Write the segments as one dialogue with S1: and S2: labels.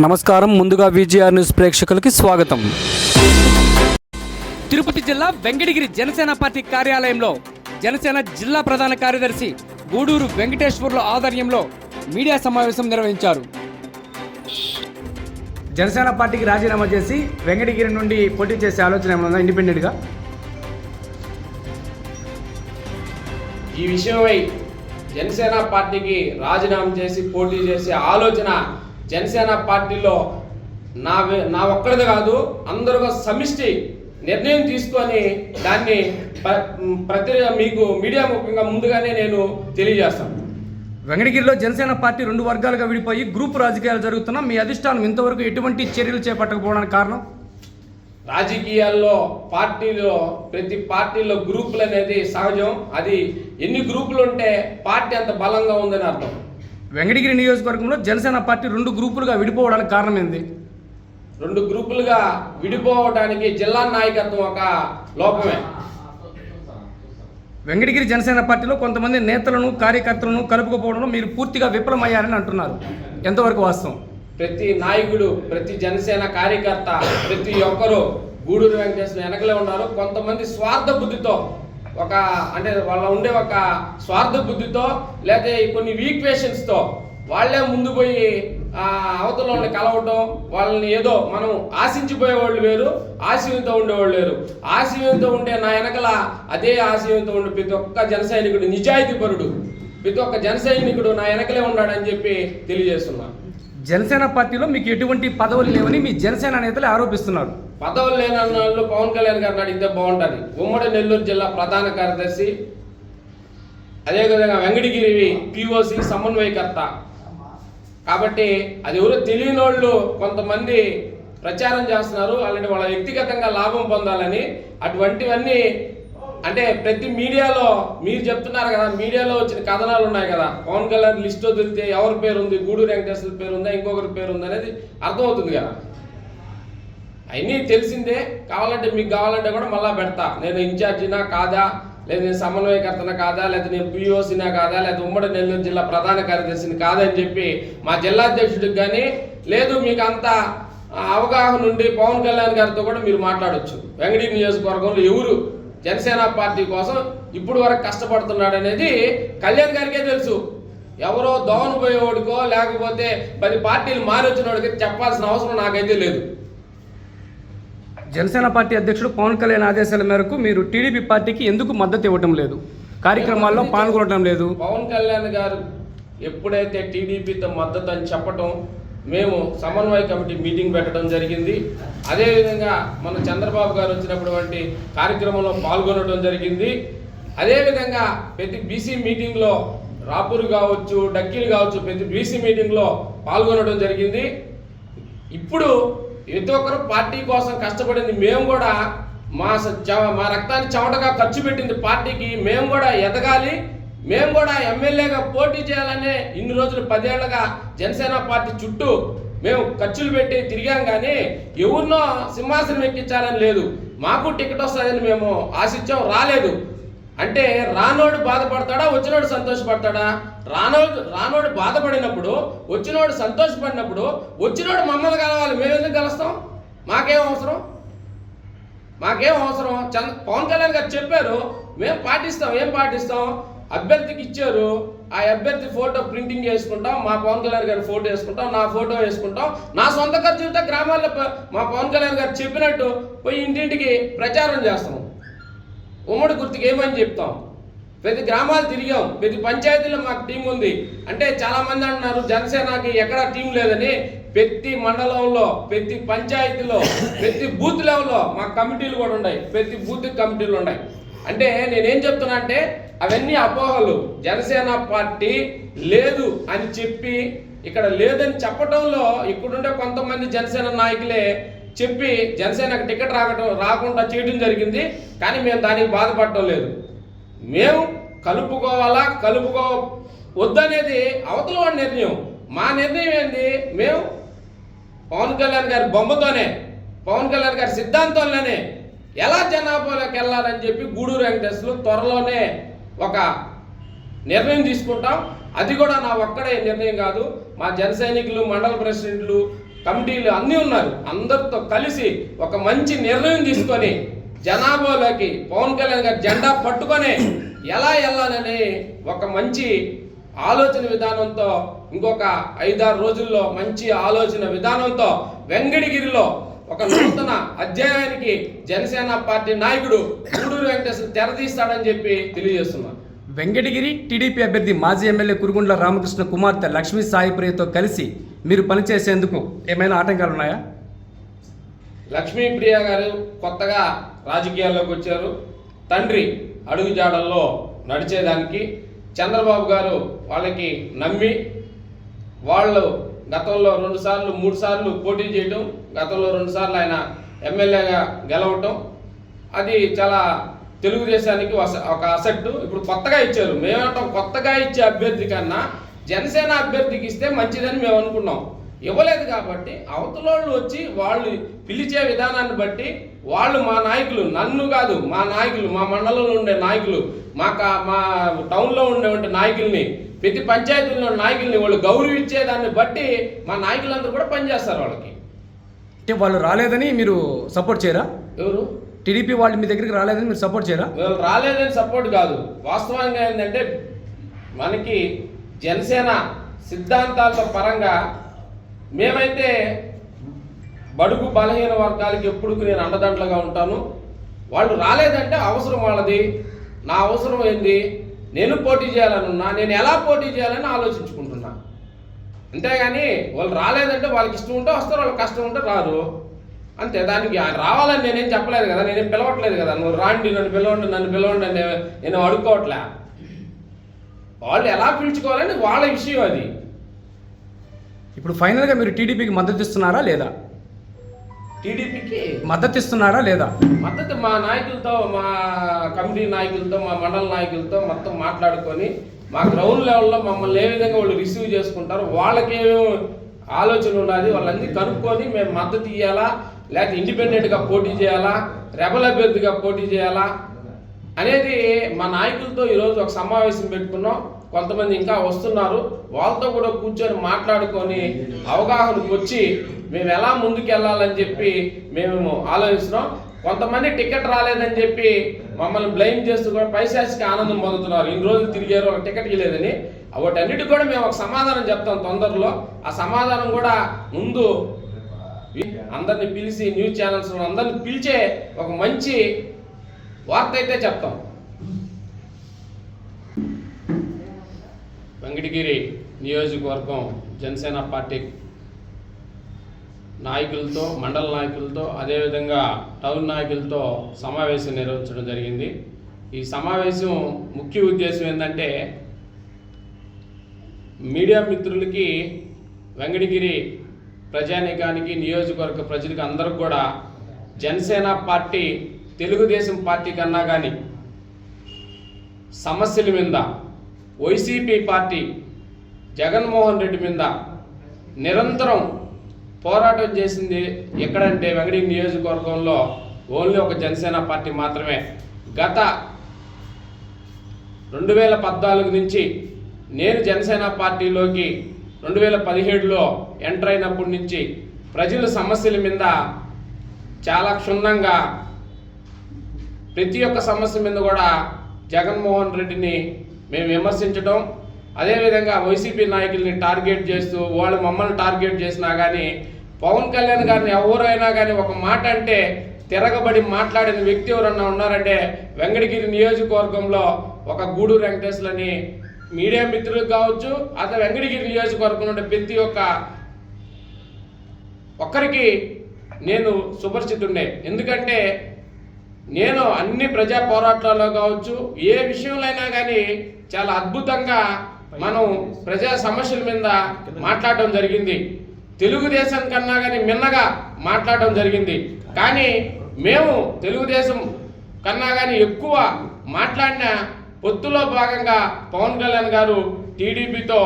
S1: నమస్కారం. ముందుగా VGR news ప్రేక్షకులకి స్వాగతం. తిరుపతి జిల్లా వెంకటగిరి జనసేన పార్టీ కార్యాలయంలో జనసేన జిల్లా ప్రధాన కార్యదర్శి గూడూరు వెంకటేశ్వర్ల ఆధ్వర్యంలో మీడియా సమావేశం నిర్వహించారు. జనసేన పార్టీకి రాజీనామా చేసి వెంకటగిరి నుండి పోటీ చేసే ఆలోచన ఏమైనా ఉందా? ఇండిపెండెంట్గా
S2: ఈ విషయమై జనసేన పార్టీకి రాజీనామా చేసి పోటీ చేసే ఆలోచన జనసేన పార్టీలో నా నా ఒక్కడిది కాదు అందరూ సమిష్టి నిర్ణయం తీసుకొని దాన్ని ప్ర- ప్రతి మీకు మీడియా ముఖ్యంగా ముందుగానే నేను తెలియజేస్తాను.
S1: వెంకటగిరిలో జనసేన పార్టీ రెండు వర్గాలుగా విడిపోయి గ్రూప్ రాజకీయాలు జరుగుతున్నా మీ అధిష్టానం ఇంతవరకు ఎటువంటి చర్యలు చేపట్టకపోవడానికి కారణం?
S2: రాజకీయాల్లో పార్టీలో ప్రతి పార్టీలో గ్రూపులు అనేది సహజం. అది ఎన్ని గ్రూపులు ఉంటే పార్టీ అంత బలంగా ఉందని అర్థం.
S1: వెంకటగిరి నియోజకవర్గంలో జనసేన పార్టీ రెండు గ్రూపులుగా విడిపోవడానికి కారణం ఏంది?
S2: రెండు గ్రూపులుగా విడిపోవడానికి జిల్లా నాయకత్వం ఒక లోపమే.
S1: వెంకటగిరి జనసేన పార్టీలో కొంతమంది నేతలను కార్యకర్తలను కలుపుకోపోవడంలో మీరు పూర్తిగా విఫలమయ్యారని అంటున్నారు. ఎంతవరకు వాస్తవం?
S2: ప్రతి నాయకుడు ప్రతి జనసేన కార్యకర్త ప్రతి ఒక్కరు గూడూరు వెంకటేశ్వర వెనకలే ఉన్నారు. కొంతమంది స్వార్థ బుద్ధితో ఒక అంటే వాళ్ళ ఉండే ఒక స్వార్థ బుద్ధితో లేకపోతే కొన్ని వీక్వేషన్స్తో వాళ్ళే ముందు పోయి ఆ, కలవటం వాళ్ళని ఏదో మనం ఆశించిపోయే వాళ్ళు వేరు ఆశయంతో ఉండేవాళ్ళు వేరు. ఆశయంతో ఉండే నా వెనకల అదే ఆశయంతో ఉండే ప్రతి ఒక్క జన సైనికుడు నిజాయితీ పరుడు ప్రతి ఒక్క జన సైనికుడు నా వెనకలే ఉన్నాడని చెప్పి తెలియజేస్తున్నాను
S1: జనసేన పార్టీలో మీకు ఎటువంటి పదవులు లేవని మీ జనసేన నేతలు ఆరోపిస్తున్నారు.
S2: పదవులు లేనన్న వాళ్ళు పవన్ కళ్యాణ్ గారిని అడిగితే బాగుంటుంది. ఉమ్మడి నెల్లూరు జిల్లా ప్రధాన కార్యదర్శి అదేవిధంగా వెంకటగిరి పిఓసి సమన్వయకర్త. కాబట్టి అది ఎవరో తెలియని వాళ్ళు కొంతమంది ప్రచారం చేస్తున్నారు. అలాంటి వాళ్ళ వ్యక్తిగతంగా లాభం పొందాలని అటువంటివన్నీ అంటే ప్రతి మీడియాలో మీరు చెప్తున్నారు కదా మీడియాలో వచ్చిన కథనాలు ఉన్నాయి కదా. పవన్ కళ్యాణ్ లిస్ట్ వదిలితే ఎవరి పేరు ఉంది? గూడూరు వెంకటేశ్వర పేరు ఉందా? ఇంకొకరి పేరు ఉందా అనేది అర్థమవుతుంది కదా. అవన్నీ తెలిసిందే. కావాలంటే మీకు కావాలంటే కూడా మళ్ళా పెడతా. నేను ఇన్ఛార్జినా కాదా? లేదా నేను సమన్వయకర్తన కాదా? లేదా నేను పిఓసినా కాదా? లేదా ఉమ్మడి నెల్లూరు జిల్లా ప్రధాన కార్యదర్శిని కాదని చెప్పి మా జిల్లా అధ్యక్షుడికి కానీ లేదు మీకు అంత అవగాహన ఉండి పవన్ కళ్యాణ్ గారితో కూడా మీరు మాట్లాడొచ్చు. వెంకటగిరి నియోజకవర్గంలో ఎవరు జనసేన పార్టీ కోసం ఇప్పుడు వరకు కష్టపడుతున్నాడు అనేది కళ్యాణ్ గారికే తెలుసు. ఎవరో దోవన పోయేవాడికో లేకపోతే పది పార్టీలు మారి వచ్చిన వాడికి చెప్పాల్సిన అవసరం నాకైతే లేదు.
S1: జనసేన పార్టీ అధ్యక్షుడు పవన్ కళ్యాణ్ ఆదేశాల మేరకు మీరు టీడీపీ పార్టీకి ఎందుకు మద్దతు ఇవ్వటం లేదు? కార్యక్రమాల్లో పాల్గొనడం లేదు.
S2: పవన్ కళ్యాణ్ గారు ఎప్పుడైతే టీడీపీతో మద్దతు అని చెప్పటం మేము సమన్వయ కమిటీ మీటింగ్ పెట్టడం జరిగింది. అదేవిధంగా మన చంద్రబాబు గారు వచ్చినప్పుడు వంటి కార్యక్రమంలో పాల్గొనడం జరిగింది. అదేవిధంగా ప్రతి బీసీ మీటింగ్లో రాపూర్ కావచ్చు డక్కీలు కావచ్చు ప్రతి బీసీ మీటింగ్లో పాల్గొనడం జరిగింది. ఇప్పుడు ప్రతి ఒక్కరు పార్టీ కోసం కష్టపడింది. మేము కూడా మా స- చ- మా రక్తాన్ని చెమటగా ఖర్చు పెట్టింది. పార్టీకి మేము కూడా ఎదగాలి. మేము కూడా ఎమ్మెల్యేగా పోటీ చేయాలనే ఇన్ని రోజులు పదేళ్ళుగా జనసేన పార్టీ చుట్టూ మేము ఖర్చులు పెట్టి తిరిగాం కానీ ఎవరినో సింహాసనం ఎక్కించాలని లేదు. మాకు టికెట్ వస్తుందని మేము ఆశించాం రాలేదు. అంటే రానోడు బాధపడతాడా వచ్చినోడు సంతోషపడతాడా? రానోడు రానోడు బాధపడినప్పుడు వచ్చినోడు సంతోషపడినప్పుడు వచ్చినోడు మమ్మల్ని కలవాలి మేము ఎందుకు కలుస్తాం? మాకేం అవసరం? మాకేం అవసరం? చంద్ర పవన్ కళ్యాణ్ గారు చెప్పారు మేము పాటిస్తాం ఏం పాటిస్తాం? అభ్యర్థికి ఇచ్చారు. ఆ అభ్యర్థి ఫోటో ప్రింటింగ్ చేసుకుంటాం మా పవన్ కళ్యాణ్ గారి ఫోటో వేసుకుంటాం. నా ఫోటో వేసుకుంటాం. నా సొంత ఖర్చుతో గ్రామాల్లో మా పవన్ కళ్యాణ్ గారు చెప్పినట్టు పోయి ఇంటింటికి ప్రచారం చేస్తాం. ఉమ్మడి గుర్తుకి ఏమని చెప్తాం? ప్రతి గ్రామాలు తిరిగాం. ప్రతి పంచాయతీలో మాకు టీం ఉంది. అంటే చాలా మంది అంటున్నారు జనసేనకి ఎక్కడ టీం లేదని. ప్రతి మండలంలో ప్రతి పంచాయతీలో ప్రతి బూత్ లెవెల్లో మా కమిటీలు కూడా ఉన్నాయి. ప్రతి బూత్ కమిటీలు ఉన్నాయి. అంటే నేనేం చెప్తున్నా అంటే అవన్నీ అపోహలు. జనసేన పార్టీ లేదు అని చెప్పి ఇక్కడ లేదని చెప్పడంలో ఇక్కడుండే కొంతమంది జనసేన నాయకులే చెప్పి జనసేనకు టికెట్ రాకటం రాకుండా చేయడం జరిగింది. కానీ మేము దానికి బాధపడటం లేదు. మేము కలుపుకోవాలా కలుపుకో వద్దనేది అవతల వాడి నిర్ణయం. మా నిర్ణయం ఏంది? మేము పవన్ కళ్యాణ్ గారి బొమ్మతోనే పవన్ కళ్యాణ్ గారి సిద్ధాంతంలోనే ఎలా జనాభాలోకి వెళ్ళాలని చెప్పి గూడూరు వెంకటేశ్వరులు త్వరలోనే ఒక నిర్ణయం తీసుకుంటాం. అది కూడా నా ఒక్కడే నిర్ణయం కాదు. మా జన సైనికులు మండల ప్రెసిడెంట్లు కమిటీలు అన్నీ ఉన్నారు. అందరితో కలిసి ఒక మంచి నిర్ణయం తీసుకొని జనాభాలోకి పవన్ కళ్యాణ్ గారి జెండా పట్టుకొని ఎలా వెళ్ళాలని ఒక మంచి ఆలోచన విధానంతో ఇంకొక ఐదారు రోజుల్లో మంచి ఆలోచన విధానంతో వెంగడిగిరిలో ఒక నూతన అధ్యాయానికి జనసేన పార్టీ నాయకుడు గూడూరు వెంకటేశ్వర తెరదీస్తాడని చెప్పి తెలియజేస్తున్నాను
S1: వెంకటగిరి టీడీపీ అభ్యర్థి మాజీ ఎమ్మెల్యే కురుగుండ్ల రామకృష్ణ కుమార్తె లక్ష్మీ సాయిప్రియతో కలిసి మీరు పనిచేసేందుకు ఏమైనా ఆటంకాలు ఉన్నాయా?
S2: లక్ష్మీప్రియ గారు కొత్తగా రాజకీయాల్లోకి వచ్చారు. తండ్రి అడుగుజాడల్లో నడిచేదానికి చంద్రబాబు గారు వాళ్ళకి నమ్మి వాళ్ళు గతంలో రెండు సార్లు మూడు సార్లు పోటీ చేయటం గతంలో రెండు సార్లు ఆయన ఎమ్మెల్యేగా గెలవటం అది చాలా తెలుగుదేశానికి ఒక అసెట్ ఇప్పుడు కొత్తగా ఇచ్చారు. మేమేమంటాం కొత్తగా ఇచ్చే అభ్యర్థి కన్నా జనసేన అభ్యర్థికి ఇస్తే మంచిదని మేము అనుకున్నాం. ఇవ్వలేదు కాబట్టి అవతలోళ్ళు వచ్చి వాళ్ళు పిలిచే విధానాన్ని బట్టి వాళ్ళు మా నాయకులు నన్ను కాదు మా నాయకులు మా మండలంలో ఉండే నాయకులు మా మా టౌన్లో ఉండే నాయకుల్ని ప్రతి పంచాయతీలో నాయకుల్ని వాళ్ళు గౌరవించే దాన్ని బట్టి మా నాయకులందరూ కూడా పనిచేస్తారు వాళ్ళకి.
S1: అంటే వాళ్ళు రాలేదని మీరు సపోర్ట్ చేయరా?
S2: ఎవరు?
S1: టీడీపీ వాళ్ళు మీ దగ్గరికి రాలేదని మీరు సపోర్ట్ చేయరా?
S2: వీళ్ళు రాలేదని సపోర్ట్ కాదు. వాస్తవంగా ఏంటంటే మనకి జనసేన సిద్ధాంతాల పరంగా మేమైతే బడుగు బలహీన వర్గాలకి ఎప్పుడు నేను అండదండలుగా ఉంటాను. వాళ్ళు రాలేదంటే అవసరం వాళ్ళది. నా అవసరం ఏంది? నేను పోటీ చేయాలనున్నా నేను ఎలా పోటీ చేయాలని ఆలోచించుకుంటున్నా. అంతేగాని వాళ్ళు రాలేదంటే వాళ్ళకి ఇష్టం ఉంటే వస్తారు వాళ్ళకి కష్టం ఉంటే రారు. అంతే దానికి రావాలని నేనేం చెప్పలేదు కదా నేనేం పిలవట్లేదు కదా నువ్వు రాండి నన్ను పిలవండి నన్ను పిలవండి అని నేను అడుక్కోవట్లే. వాళ్ళు ఎలా పిలుచుకోవాలని వాళ్ళ విషయం అది.
S1: ఇప్పుడు ఫైనల్గా మీరు టీడీపీకి మద్దతు ఇస్తున్నారా లేదా?
S2: టీడీపీకి
S1: మద్దతు ఇస్తున్నారా లేదా?
S2: మద్దతు మా నాయకులతో మా కమిటీ నాయకులతో మా మండల నాయకులతో మొత్తం మాట్లాడుకొని మా గ్రౌండ్ లెవెల్లో మమ్మల్ని ఏ విధంగా వాళ్ళు రిసీవ్ చేసుకుంటారు వాళ్ళకి ఏమేమి ఆలోచన ఉండాలి వాళ్ళన్నీ కనుక్కొని మేము మద్దతు ఇవ్వాలా లేకపోతే ఇండిపెండెంట్గా పోటీ చేయాలా? రెబల్ అభ్యర్థిగా పోటీ చేయాలా? అనేది మా నాయకులతో ఈరోజు ఒక సమావేశం పెట్టుకున్నాం. కొంతమంది ఇంకా వస్తున్నారు. వాళ్ళతో కూడా కూర్చొని మాట్లాడుకొని అవగాహనకు వచ్చి మేము ఎలా ముందుకెళ్ళాలని చెప్పి మేము ఆలోచిస్తున్నాం. కొంతమంది టికెట్ రాలేదని చెప్పి మమ్మల్ని బ్లైమ్ చేస్తూ కూడా పైశాసికి ఆనందం పొందుతున్నారు. ఇన్ని రోజులు తిరిగారు ఒక టికెట్ ఇవ్వలేదని. వాటన్నిటికి కూడా మేము ఒక సమాధానం చెప్తాం తొందరలో. ఆ సమాధానం కూడా ముందు అందరిని పిలిచి న్యూస్ ఛానల్స్ అందరిని పిలిచే ఒక మంచి వార్త అయితే చెప్తాం. అంగిడిగిరి నియోజకవర్గం జనసేన పార్టీ నాయకులతో మండల నాయకులతో అదేవిధంగా టౌన్ నాయకులతో సమావేశం నిర్వహించడం జరిగింది. ఈ సమావేశం ముఖ్య ఉద్దేశం ఏంటంటే మీడియా మిత్రులకి వెంకటగిరి ప్రజానీకానికి నియోజకవర్గ ప్రజలకి అందరికి కూడా జనసేన పార్టీ తెలుగుదేశం పార్టీ కన్నా కానీ సమస్యల మీద వైసీపీ పార్టీ జగన్మోహన్ రెడ్డి మీద నిరంతరం పోరాటం చేసింది ఎక్కడంటే వెంగడి నియోజకవర్గంలో ఓన్లీ ఒక జనసేన పార్టీ మాత్రమే. గత రెండు వేల పద్నాలుగు నుంచి నేను జనసేన పార్టీలోకి రెండు వేల పదిహేడులో ఎంటర్ అయినప్పటి నుంచి ప్రజల సమస్యల మీద చాలా క్షుణ్ణంగా ప్రతి ఒక్క సమస్య మీద కూడా జగన్మోహన్ రెడ్డిని మేము విమర్శించడం అదేవిధంగా వైసీపీ నాయకుల్ని టార్గెట్ చేస్తూ వాళ్ళు మమ్మల్ని టార్గెట్ చేసినా కానీ పవన్ కళ్యాణ్ గారిని ఎవరైనా కానీ ఒక మాట అంటే తిరగబడి మాట్లాడిన వ్యక్తి ఎవరన్నా ఉన్నారంటే వెంకటగిరి నియోజకవర్గంలో ఒక గూడూరు వెంకటేశ్వరని మీడియా మిత్రులకు కావచ్చు అతను వెంకటగిరి నియోజకవర్గం నుండి ప్రతి ఒక్క ఒక్కరికి నేను సుపరిచితుండే ఎందుకంటే నేను అన్ని ప్రజా పోరాటాల్లో కావచ్చు ఏ విషయంలో అయినా కానీ చాలా అద్భుతంగా మనం ప్రజా సమస్యల మీద మాట్లాడడం జరిగింది. తెలుగుదేశం కన్నా కానీ మిన్నగా మాట్లాడడం జరిగింది. కానీ మేము తెలుగుదేశం కన్నా కానీ ఎక్కువ మాట్లాడిన పొత్తులో భాగంగా పవన్ కళ్యాణ్ గారు టీడీపీతో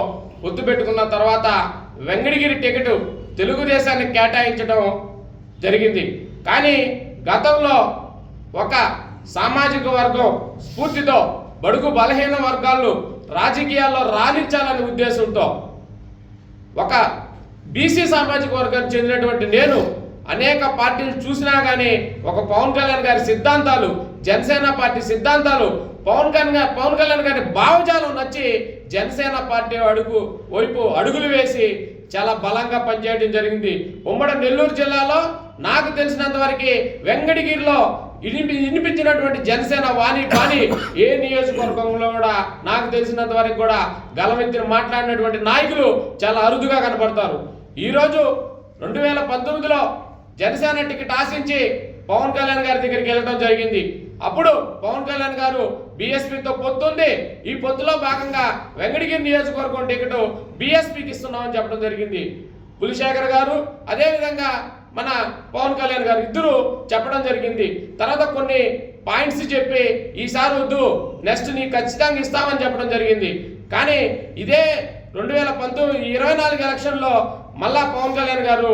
S2: పొత్తు పెట్టుకున్న తర్వాత వెంకటగిరి టికెట్ తెలుగుదేశానికి కేటాయించడం జరిగింది. కానీ గతంలో ఒక సామాజిక వర్గం స్ఫూర్తితో బడుగు బలహీన వర్గాలు రాజకీయాల్లో రాణించాలనే ఉద్దేశంతో ఒక బీసీ సామాజిక వర్గానికి చెందినటువంటి నేను అనేక పార్టీలు చూసినా కానీ ఒక పవన్ కళ్యాణ్ గారి సిద్ధాంతాలు జనసేన పార్టీ సిద్ధాంతాలు పవన్ కళ్యాణ్ పవన్ కళ్యాణ్ గారి భావజాలం నచ్చి జనసేన పార్టీ అడుగు వైపు అడుగులు వేసి చాలా బలంగా పనిచేయడం జరిగింది. ఉమ్మడి నెల్లూరు జిల్లాలో నాకు తెలిసినంత వరకు వెంకటగిరిలో ఇనిపి వినిపించినటువంటి జనసేన వాణి పాని ఏ నియోజకవర్గంలో కూడా నాకు తెలిసినంత వరకు కూడా గలమెత్తిన మాట్లాడినటువంటి నాయకులు చాలా అరుదుగా కనపడతారు. ఈరోజు రెండు వేల పంతొమ్మిదిలో జనసేన టికెట్ ఆశించి పవన్ కళ్యాణ్ గారి దగ్గరికి వెళ్ళడం జరిగింది. అప్పుడు పవన్ కళ్యాణ్ గారు బీఎస్పీతో పొత్తుంది ఈ పొత్తులో భాగంగా వెంకటగిరి నియోజకవర్గం టికెట్ బీఎస్పీకి ఇస్తున్నామని చెప్పడం జరిగింది. పులిశేఖర్ గారు అదేవిధంగా మన పవన్ కళ్యాణ్ గారు ఇద్దరు చెప్పడం జరిగింది. తర్వాత కొన్ని పాయింట్స్ చెప్పి ఈసారి వద్దు నెక్స్ట్ నీ ఖచ్చితంగా ఇస్తామని చెప్పడం జరిగింది. కానీ ఇదే రెండు వేల పంతొమ్మిది ఇరవై నాలుగు ఎలక్షన్లో మళ్ళా పవన్ కళ్యాణ్ గారు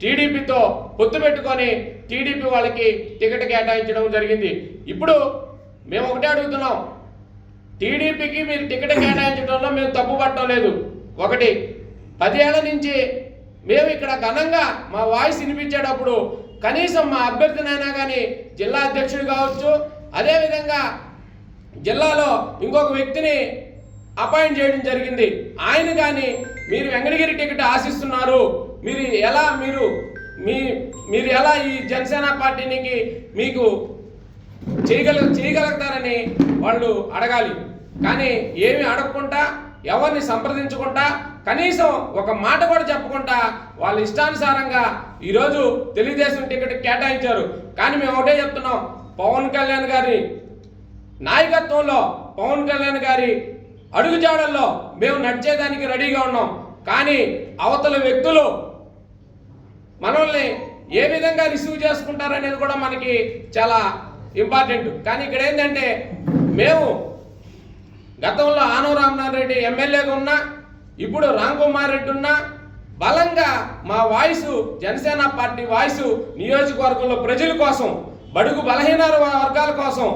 S2: టీడీపీతో పొత్తు పెట్టుకొని టీడీపీ వాళ్ళకి టికెట్ కేటాయించడం జరిగింది. ఇప్పుడు మేము ఒకటే అడుగుతున్నాం. టీడీపీకి మీరు టికెట్ కేటాయించడంలో మేము తప్పు పట్టడం లేదు. ఒకటి పదేళ్ళ నుంచి మేము ఇక్కడ ఘనంగా మా వాయిస్ వినిపించేటప్పుడు కనీసం మా అభ్యర్థినైనా కానీ జిల్లా అధ్యక్షుడు కావచ్చు. అదేవిధంగా జిల్లాలో ఇంకొక వ్యక్తిని అపాయింట్ చేయడం జరిగింది. ఆయన కానీ మీరు వెంకటగిరి టికెట్ ఆశిస్తున్నారు. మీరు ఎలా మీరు మీ మీరు ఎలా ఈ జనసేన పార్టీనికి మీకు చేయగల చేయగలుగుతారని వాళ్ళు అడగాలి. కానీ ఏమి అడగకుండా ఎవరిని సంప్రదించకుండా కనీసం ఒక మాట కూడా చెప్పకుండా వాళ్ళ ఇష్టానుసారంగా ఈరోజు తెలుగుదేశం టికెట్ కేటాయించారు. కానీ మేము ఒకటే చెప్తున్నాం పవన్ కళ్యాణ్ గారి నాయకత్వంలో పవన్ కళ్యాణ్ గారి అడుగుజాడల్లో మేము నడిచేదానికి రెడీగా ఉన్నాం. కానీ అవతల వ్యక్తులు మనల్ని ఏ విధంగా రిసీవ్ చేసుకుంటారనేది కూడా మనకి చాలా ఇంపార్టెంట్. కానీ ఇక్కడ ఏంటంటే మేము గతంలో ఆనవ రామనాథ్ రెడ్డి ఎమ్మెల్యేగా ఉన్నా ఇప్పుడు రామ్ కుమార్ రెడ్డి ఉన్నా బలంగా మా వాయిస్ జనసేన పార్టీ వాయిస్ నియోజకవర్గంలో ప్రజల కోసం బడుగు బలహీన వర్గాల కోసం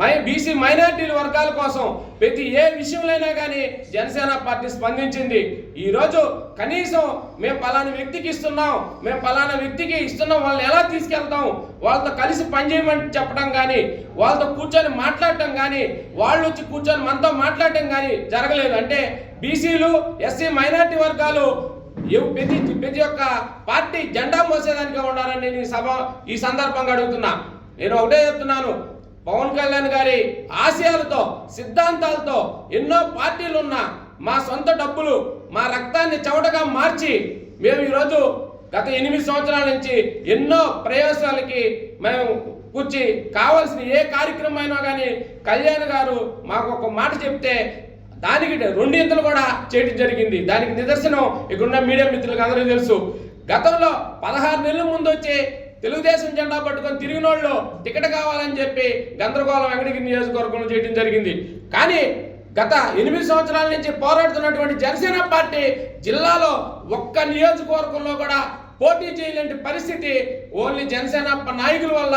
S2: మై బీసీ మైనారిటీల వర్గాల కోసం ప్రతి ఏ విషయంలోనైనా కానీ జనసేన పార్టీ స్పందించింది. ఈరోజు కనీసం మేము పలానా వ్యక్తికి ఇస్తున్నాం మేము పలానా వ్యక్తికి ఇస్తున్నాం వాళ్ళని ఎలా తీసుకెళ్తాం? వాళ్ళతో కలిసి పనిచేయమని చెప్పడం కానీ వాళ్ళతో కూర్చొని మాట్లాడటం కానీ వాళ్ళు వచ్చి కూర్చొని మనతో మాట్లాడటం కానీ జరగలేదు. అంటే బీసీలు ఎస్సీ మైనారిటీ వర్గాలు ప్రతి ప్రతి ఒక్క పార్టీ జెండా మోసేదానిగా ఉండాలని నేను ఈ సభ ఈ సందర్భంగా అడుగుతున్నా. నేను ఒకటే చెప్తున్నాను. పవన్ కళ్యాణ్ గారి ఆశయాలతో సిద్ధాంతాలతో ఎన్నో పార్టీలు ఉన్న మా సొంత డబ్బులు మా రక్తాన్ని చవటగా మార్చి మేము ఈరోజు గత ఎనిమిది సంవత్సరాల నుంచి ఎన్నో ప్రయోజనాలకి మేము కూర్చి కావాల్సిన ఏ కార్యక్రమం అయినా కానీ కళ్యాణ్ గారు మాకు ఒక మాట చెప్తే దానికి రెండింతలు కూడా చేయడం జరిగింది. దానికి నిదర్శనం ఇక్కడున్న మీడియా మిత్రులకు అందరికీ తెలుసు. గతంలో పదహారు నెలల ముందు వచ్చి తెలుగుదేశం జెండా పట్టుకొని తిరిగినోళ్ళు టికెట్ కావాలని చెప్పి గందరగోళం వెంకటగిరి నియోజకవర్గంలో చేయడం జరిగింది. కానీ గత ఎనిమిది సంవత్సరాల నుంచి పోరాడుతున్నటువంటి జనసేన పార్టీ జిల్లాలో ఒక్క నియోజకవర్గంలో కూడా పోటీ చేయలేని పరిస్థితి ఓన్లీ జనసేన నాయకుల వల్ల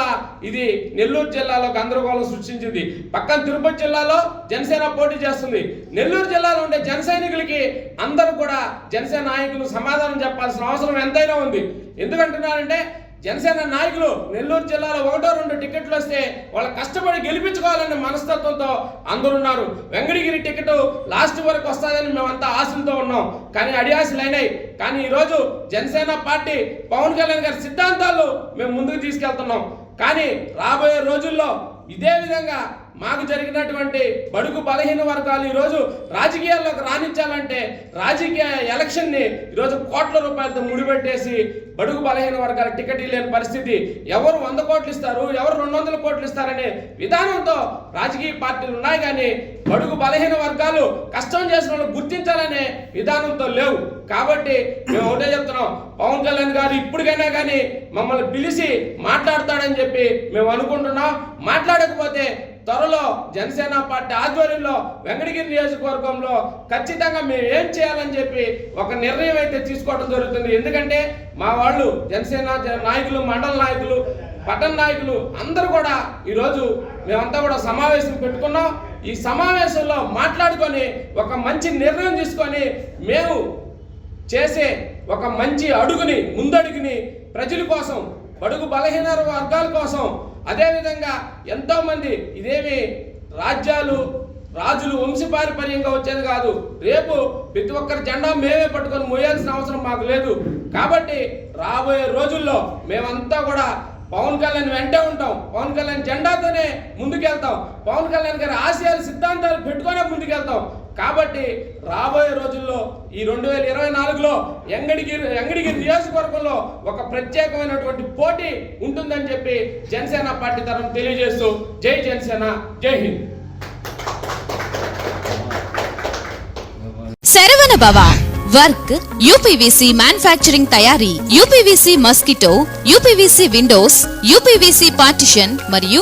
S2: ఇది నెల్లూరు జిల్లాలో గందరగోళం సృష్టించింది. పక్కన తిరుపతి జిల్లాలో జనసేన పోటీ చేస్తుంది. నెల్లూరు జిల్లాలో ఉండే జన సైనికులకి అందరూ కూడా జనసేన నాయకులు సమాధానం చెప్పాల్సిన అవసరం ఎంతైనా ఉంది. ఎందుకంటున్నారంటే జనసేన నాయకులు నెల్లూరు జిల్లాలో ఒకటో రెండు టికెట్లు వస్తే వాళ్ళ కష్టపడి గెలిపించుకోవాలనే మనస్తత్వంతో అందరూ ఉన్నారు వెంకటగిరి టికెట్ లాస్ట్ వరకు వస్తుందని మేమంతా ఆశలతో ఉన్నాం. కానీ అడియాసలు అయినాయి. కానీ ఈరోజు జనసేన పార్టీ పవన్ కళ్యాణ్ గారి సిద్ధాంతాలు మేము ముందుకు తీసుకెళ్తున్నాం. కానీ రాబోయే రోజుల్లో ఇదే విధంగా మాకు జరిగినటువంటి బడుగు బలహీన వర్గాలు ఈరోజు రాజకీయాల్లోకి రాణించాలంటే రాజకీయ ఎలక్షన్ని ఈరోజు కోట్ల రూపాయలతో ముడిపెట్టేసి బడుగు బలహీన వర్గాల టికెట్ లేని పరిస్థితి. ఎవరు వంద కోట్లు ఇస్తారు? ఎవరు రెండు వందల కోట్లు ఇస్తారనే విధానంతో రాజకీయ పార్టీలు ఉన్నాయి కానీ బడుగు బలహీన వర్గాలు కష్టం చేసిన వాళ్ళు గుర్తించాలనే విధానంతో లేవు. కాబట్టి మేము ఒకటే చెప్తున్నాం. పవన్ కళ్యాణ్ గారు ఇప్పటికైనా కానీ మమ్మల్ని పిలిచి మాట్లాడతాడని చెప్పి మేము అనుకుంటున్నాం. మాట్లాడకపోతే త్వరలో జనసేన పార్టీ ఆధ్వర్యంలో వెంకటగిరి నియోజకవర్గంలో ఖచ్చితంగా మేము ఏం చేయాలని చెప్పి ఒక నిర్ణయం అయితే తీసుకోవడం జరుగుతుంది. ఎందుకంటే మా వాళ్ళు జనసేన నాయకులు మండల నాయకులు పట్టణ నాయకులు అందరూ కూడా ఈరోజు మేమంతా కూడా సమావేశం పెట్టుకున్నాం. ఈ సమావేశంలో మాట్లాడుకొని ఒక మంచి నిర్ణయం తీసుకొని మేము చేసే ఒక మంచి అడుగుని ముందడుగుని ప్రజల కోసం బడుగు బలహీన వర్గాల కోసం అదేవిధంగా ఎంతోమంది ఇదేమి రాజ్యాలు రాజులు వంశపారపర్యంగా వచ్చేది కాదు. రేపు ప్రతి ఒక్కరి జెండా మేమే పట్టుకొని మోయాల్సిన అవసరం మాకు లేదు. కాబట్టి రాబోయే రోజుల్లో మేమంతా కూడా పవన్ కళ్యాణ్ వెంటే ఉంటాం. పవన్ కళ్యాణ్ జెండాతోనే ముందుకెళ్తాం. పవన్ కళ్యాణ్ గారి ఆశయాలు సిద్ధాంతాలు పెట్టుకునే ముందుకెళ్తాం. కాబట్టి రాబోయే రోజుల్లో ఈ రెండు వేల ఇరవై నాలుగులో ఎంగడిగిరి ఎంగడిగిరి నియోజకవర్గంలో ఒక ప్రత్యేకమైనటువంటి పోటీ ఉంటుందని చెప్పి జనసేన పార్టీ తరం తెలియజేస్తూ జై జనసేన జై Hind.
S3: Saravana Bhava work UPVC manufacturing తయారీ UPVC mosquito UPVC windows UPVC partition మరియు